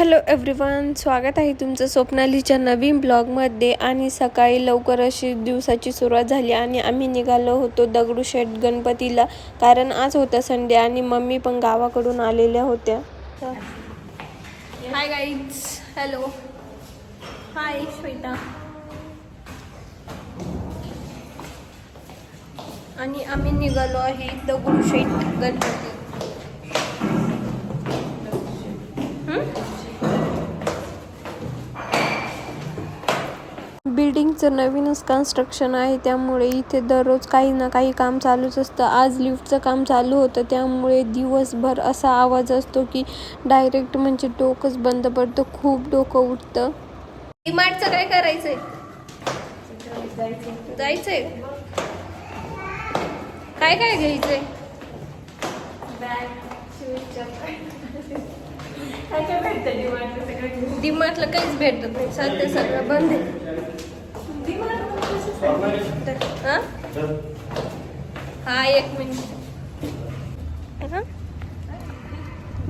Hello everyone स्वागत आहे तुमचं स्वप्नालीच्या नवीन ब्लॉगमध्ये. आणि सकाळी लवकर अशी दिवसाची सुरुवात झाली आणि आम्ही निघालो होतो दगडूशेठ गणपतीला कारण आज होता संडे आणि मम्मी पण गावाकडून आलेल्या होत्या. Hi guys hello hi Shweta. आणि आम्ही निघालो आहे दगडूशेठ गणपती बिल्डिंगचं नवीनच कन्स्ट्रक्शन आहे त्यामुळे इथे दररोज काही ना काही काम चालूच असतं. आज लिफ्टचं काम चालू होतं त्यामुळे दिवसभर असा आवाज असतो की डायरेक्ट म्हणजे डोकंच बंद पडतं खूप डोकं उठतं. डिमार्टचं काय करायचंय? जायचंय. काय काय घ्यायचंय? डिमार्टला काहीच भेटत नाही. सध्या सगळं बंद आहे. हा? हा एक मिनिट.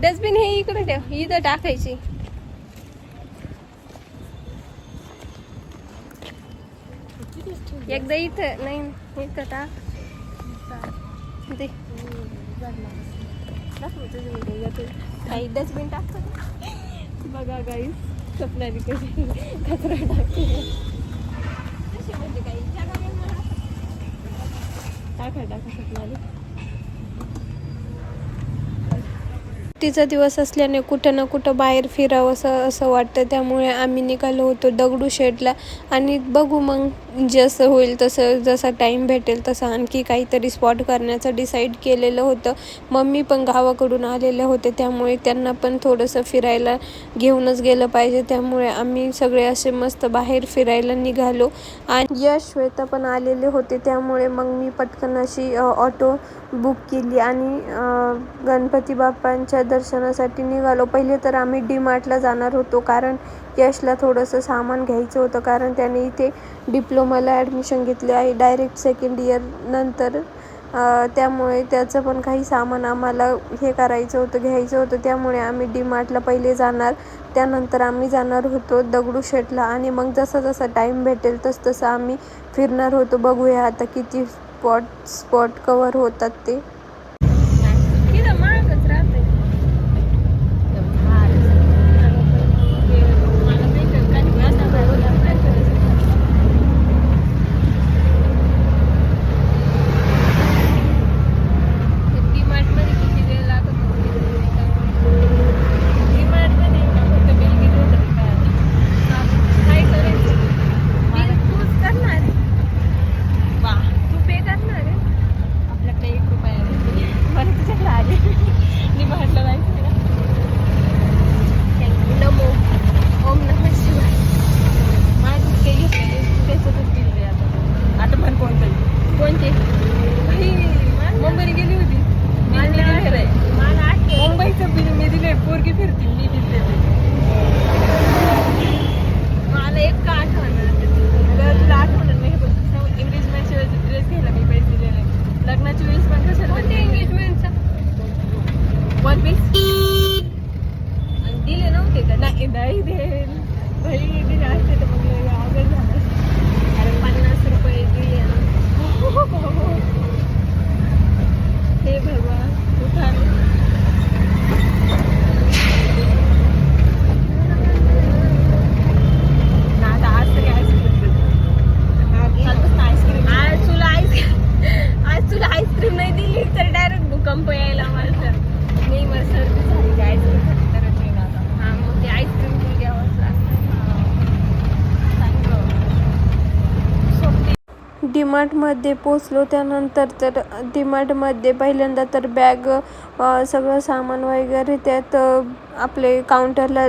डस्टबिन हे इकडे ठेव इथं टाकायची. एकदा इथं नाही इथं टाक. दे. काही डस्टबिन टाकतो बघा गाईस स्वप्नाली कशी कचरा टाकते कशी म्हणजे काही जागा नाही मला. काय फायदा स्वप्नाली तिचा दिवस असल्याने कुठं ना कुठं बाहेर फिरावं असं असं वाटतं. त्यामुळे आम्ही निघालो होतो दगडूशेठला. आणि बघू मग. जसं होईल तसं जसा टाईम भेटेल तसं आणखी काहीतरी स्पॉट करण्याचं डिसाईड केलेलं होतं. मम्मी पण गावाकडून आलेले होते त्यामुळे त्यांना पण थोडंसं फिरायला घेऊनच गेलं पाहिजे. त्यामुळे आम्ही सगळे असे मस्त बाहेर फिरायला निघालो. आणि यश श्वेता पण आलेले होते त्यामुळे मग मी पटकन अशी ऑटो बुक केली आणि गणपती बाप्पांच्या दर्शनासाठी निघालो. पहिले तर आम्ही डी मार्टला जाणार होतो कारण यशला थोडंसं सामान घ्यायचं होतं कारण त्याने इथे डिप्लोमाला ॲडमिशन घेतले आहे. डायरेक्ट सेकंड इयर नंतर त्यामुळे त्याचं पण काही सामान आम्हाला हे करायचं होतं घ्यायचं होतं. त्यामुळे आम्ही डी मार्टला पहिले जाणार. त्यानंतर आम्ही जाणार होतो दगडूशेठला आणि मग जसा जसा टाईम भेटेल तस तसं आम्ही फिरणार होतो. बघूया आता किती स्पॉट स्पॉट कवर होतात ते. डीमार्टमध्ये पोचलो त्यानंतर तर डीमार्टमध्ये पहिल्यांदा तर बॅग सगळं सामान वगैरे त्यात आपले काउंटरला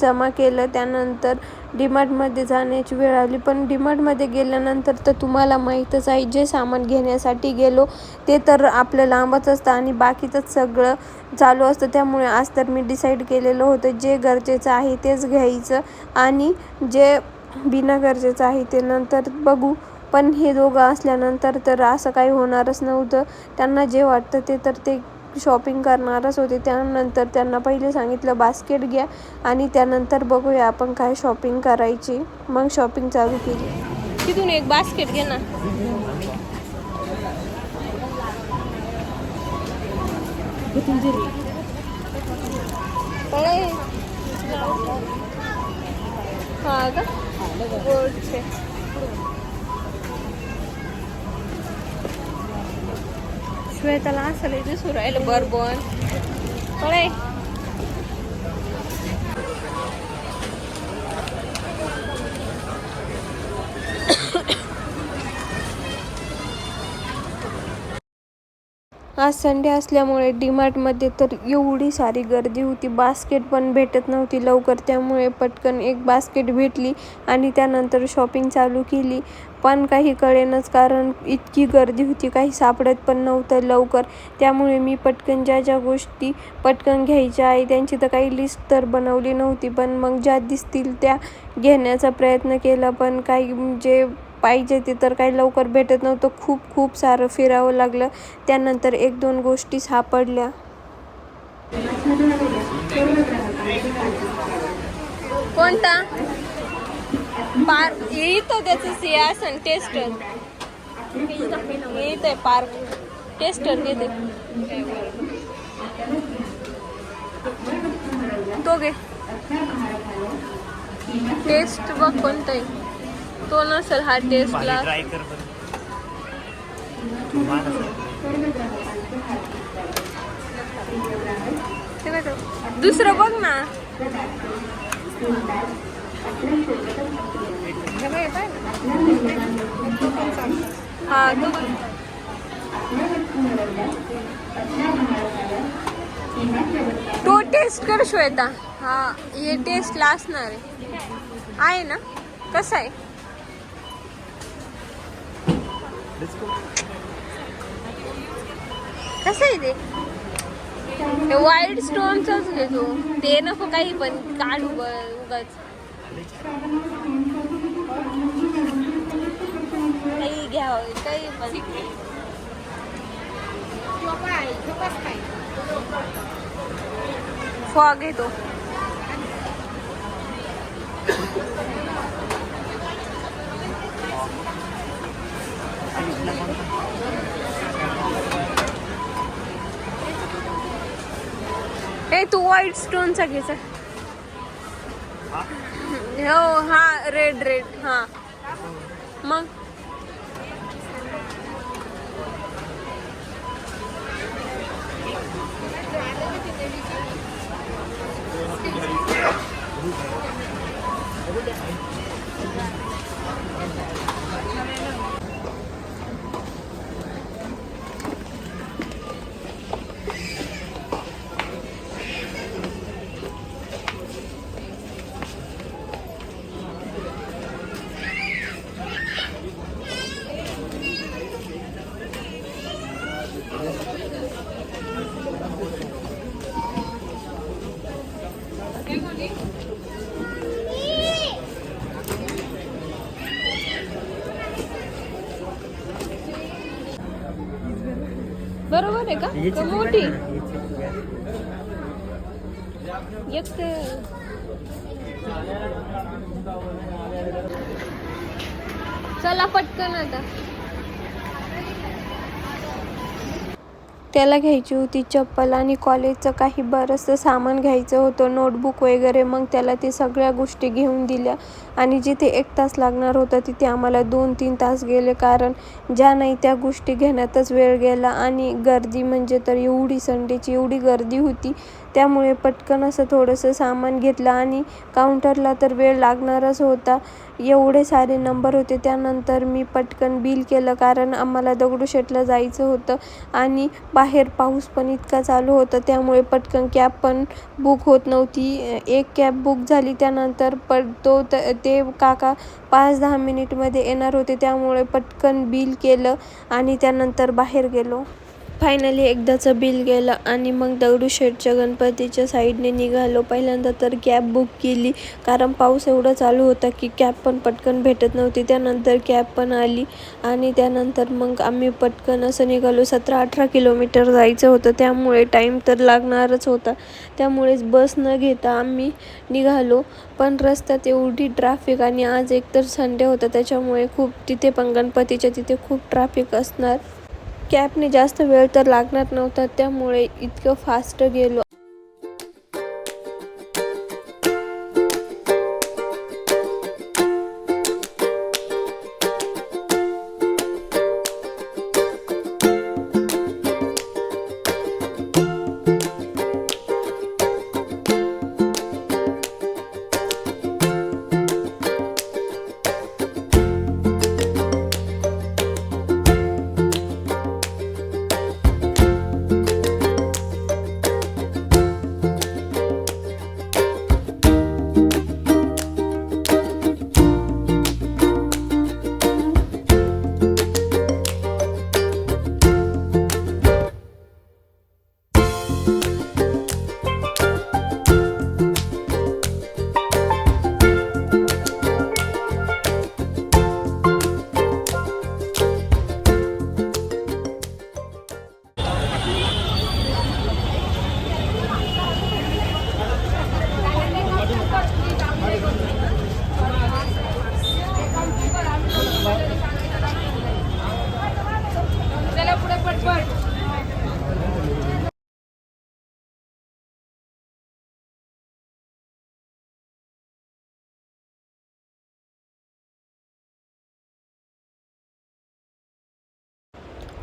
जमा केलं. त्यानंतर डीमार्टमध्ये जाण्याची वेळ आली. पण डीमार्टमध्ये गेल्यानंतर तर तुम्हाला माहीतच आहे जे सामान घेण्यासाठी गेलो ते तर आपलं लांबच असतं आणि बाकीचंच सगळं चालू असतं. त्यामुळे आज तर मी डिसाईड केलेलं होतं जे गरजेचं आहे तेच घ्यायचं. आणि जे बिना गरजेचं आहे ते नंतर बघू. पण हे दोघं असल्यानंतर तर असं काही होणारच नव्हतं. त्यांना जे वाटतं ते तर ते शॉपिंग करणारच होते. त्यानंतर त्यांना पहिले सांगितलं बास्केट घ्या आणि त्यानंतर बघूया आपण काय शॉपिंग करायची. मग शॉपिंग चालू केली. तिथून एक बास्केट घे ना. हा का श्वेताला असं दिसू राहिलं बरबन कळे आज संडे असल्यामुळे डीमार्टमध्ये तर एवढी सारी गर्दी होती. बास्केट पण भेटत नव्हती लवकर त्यामुळे पटकन एक बास्केट भेटली आणि त्यानंतर शॉपिंग चालू केली. पण काही कळेनच कारण इतकी गर्दी होती काही सापडत पण नव्हतं लवकर. त्यामुळे मी पटकन ज्या ज्या गोष्टी पटकन घ्यायच्या आहे त्यांची तर काही लिस्ट तर बनवली नव्हती. पण मग ज्या दिसतील त्या घेण्याचा प्रयत्न केला. पण काही जे पाहिजे ते तर काही लवकर भेटत नव्हतं. खूप खूप सारं फिरावं लागलं. त्यानंतर एक दोन गोष्टी सापडल्या. कोणता? पार्क. इथं त्याचं सिंहासन टेस्टर येईत आहे पार्क. टेस्टर घेते. तो घे टेस्ट बघ कोणता आहे तो नसेल हा टेस्टला ट्राय कर? दुसरं बघ ना. हा तो. तो टेस्ट कर श्वेता. हा हे टेस्टला असणार आहे ना? कसं आहे? कसं आहे ते? वाईट व्हाईट स्टोनचंच तू. ते नको काही पण. काढू ब उगाच. काही घ्यावं काही पण. फॉग घेतो ए तू व्हाईट स्टोनचा घ्यायचा हो हा रेड रेड हा. मग? आहे का? का मोठी? चला पटकन आता. त्याला घ्यायची होती चप्पल आणि कॉलेजचं काही बरंचसं सामान घ्यायचं होतं नोटबुक वगैरे. मग त्याला ते सगळ्या गोष्टी घेऊन दिल्या. आणि जिथे एक तास लागणार होता तिथे आम्हाला दोन तीन तास गेले. कारण ज्या नाही त्या गोष्टी घेण्यातच वेळ गेला आणि गर्दी म्हणजे तर एवढी संडेची एवढी गर्दी होती त्यामुळे पटकन असं थोडंसं सामान घेतलं आणि काउंटरला तर वेळ लागणारच होता. एवढे सारे नंबर होते त्यानंतर मी पटकन बिल केलं कारण आम्हाला दगडूशेठला जायचं होतं आणि बाहेर पाऊस पण इतका चालू होता त्यामुळे पटकन कॅब पण बुक होत नव्हती. एक कॅब बुक झाली त्यानंतर पण तो त ते काका पाच दहा मिनिटमध्ये येणार होते त्यामुळे पटकन बिल केलं आणि त्यानंतर बाहेर गेलो. फायनली एकदाचं बिल गेलं आणि मग दगडूशेठच्या गणपतीच्या साईडने निघालो. पहिल्यांदा तर कॅब बुक केली. कारण पाऊस एवढा चालू होता की कॅब पण पटकन भेटत नव्हती. त्यानंतर कॅब पण आली आणि त्यानंतर मग आम्ही पटकन असं निघालो. सतरा अठरा किलोमीटर जायचं होतं. त्यामुळे टाईम तर लागणारच होता. त्यामुळेच बस न घेता आम्ही निघालो. पण रस्त्यात एवढी ट्रॅफिक आणि आज एकतर संडे होता. त्याच्यामुळे खूप तिथे पण गणपतीच्या तिथे खूप ट्रॅफिक असणार. कॅबने जास्त वेळ तर लागणार नव्हता त्यामुळे इतकं फास्ट गेलो.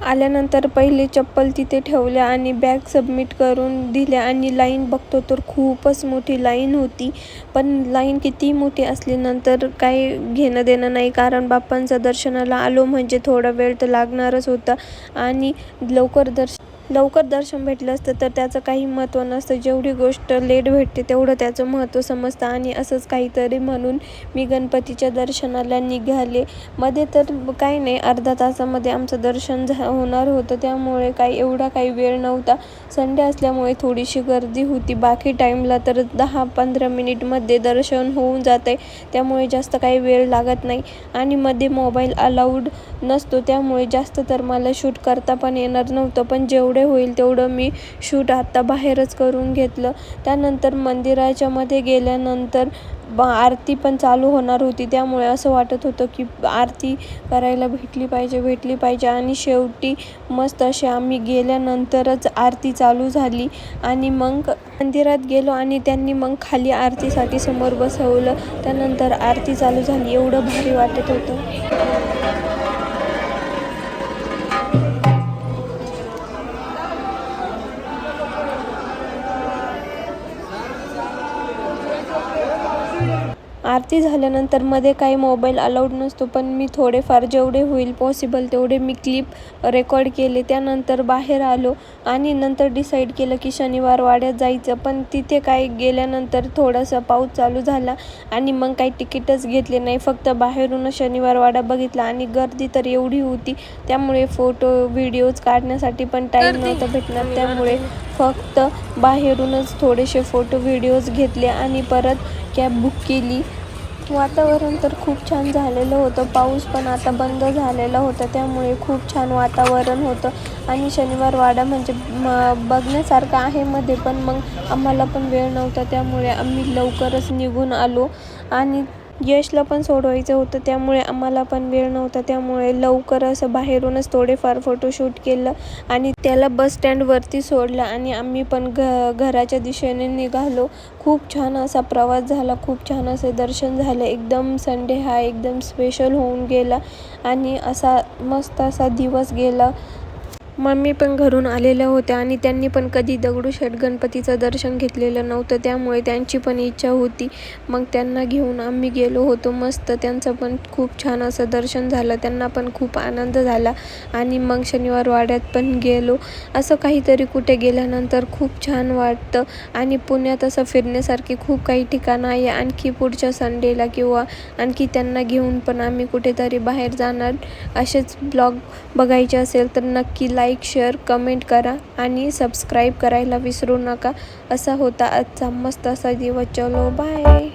आल्यानंतर पहिले चप्पल तिथे ठेवल्या आणि बॅग सबमिट करून दिल्या आणि लाईन बघतो तर खूपच मोठी लाईन होती. पण लाईन किती मोठी असली नंतर काही घेणं देणं नाही कारण बाप्पांचं दर्शनाला आलो म्हणजे थोडा वेळ तर लागणारच होता. आणि लवकर दर्श लवकर दर्शन भेटलं असतं तर त्याचं काही महत्त्व नसतं. जेवढी गोष्ट लेट भेटते तेवढं त्याचं महत्त्व समजतं. आणि असंच काहीतरी म्हणून मी गणपतीच्या दर्शनाला निघाले. मध्ये तर काही नाही अर्धा तासामध्ये आमचं दर्शन झा होणार होतं. त्यामुळे काही एवढा काही वेळ नव्हता. संडे असल्यामुळे थोडीशी गर्दी होती. बाकी टाईमला तर दहा पंधरा मिनिटमध्ये दर्शन होऊन जाते त्यामुळे जास्त काही वेळ लागत नाही. आणि मध्ये मोबाईल अलाउड नसतो. त्यामुळे जास्त तर मला शूट करता पण येणार नव्हतं. पण जेवढं होईल तेवढं मी शूट आत्ता बाहेरच करून घेतलं. त्यानंतर मंदिराच्या मध्ये गेल्यानंतर ब आरती पण चालू होणार होती. त्यामुळे असं वाटत होतं की आरती करायला भेटली पाहिजे भेटली पाहिजे. आणि शेवटी मस्त असे आम्ही गेल्यानंतरच आरती चालू झाली. आणि मग मंदिरात गेलो आणि त्यांनी मग खाली आरतीसाठी समोर बसवलं. त्यानंतर आरती चालू झाली. एवढं भारी वाटत होतं. आरती झाल्यानंतरमध्ये काही मोबाईल अलाउड नसतो पण मी थोडेफार जेवढे होईल पॉसिबल तेवढे मी क्लिप रेकॉर्ड केले. त्यानंतर बाहेर आलो आणि नंतर डिसाईड केलं की शनिवार वाड्यात जायचं. पण तिथे काय गेल्यानंतर थोडासा पाऊस चालू झाला आणि मग काही तिकीटच घेतले नाही. फक्त बाहेरूनच शनिवार वाडा बघितला आणि गर्दी तर एवढी होती त्यामुळे फोटो व्हिडिओज काढण्यासाठी पण टाईम नव्हता भेटणार. त्यामुळे फक्त बाहेरूनच थोडेसे फोटो व्हिडिओज घेतले आणि परत कॅब बुक केली. वातावरण तर खूप छान झालेलं होतं. पाऊस पण आता बंद झालेला होता. त्यामुळे खूप छान वातावरण होतं. आणि शनिवार वाडा म्हणजे म बघण्यासारखं आहे मध्ये पण मग आम्हाला पण वेळ नव्हता. त्यामुळे आम्ही लवकरच निघून आलो. आणि यशला पण सोडवायचं होतं. त्यामुळे आम्हाला पण वेळ नव्हता. त्यामुळे लवकर असं बाहेरूनच थोडेफार फोटोशूट केलं आणि त्याला बस स्टँडवरती सोडलं आणि आम्ही पण घ घराच्या दिशेने निघालो. खूप छान असा प्रवास झाला. खूप छान असे दर्शन झालं. एकदम संडे हा एकदम स्पेशल होऊन गेला आणि असा मस्त असा दिवस गेला. मम्मी पण घरून आलेल्या होत्या आणि त्यांनी पण कधी दगडूशेठ गणपतीचं दर्शन घेतलेलं नव्हतं त्यामुळे त्यांची पण इच्छा होती. मग त्यांना घेऊन आम्ही गेलो होतो मस्त. त्यांचं पण खूप छान असं दर्शन झालं त्यांना पण खूप आनंद झाला आणि मग शनिवार वाड्यात पण गेलो. असं काहीतरी कुठे गेल्यानंतर खूप छान वाटतं आणि पुण्यात असं फिरण्यासारखी खूप काही ठिकाणं आहे. आणखी पुढच्या संडेला किंवा आणखी त्यांना घेऊन पण आम्ही कुठेतरी बाहेर जाणार असेच ब्लॉग बघायचे असेल तर नक्की लाईक लाईक शेअर कमेंट करा आणि सबस्क्राईब करायला विसरू नका. असा होता आजचा मस्त असा दिवस. चलो बाय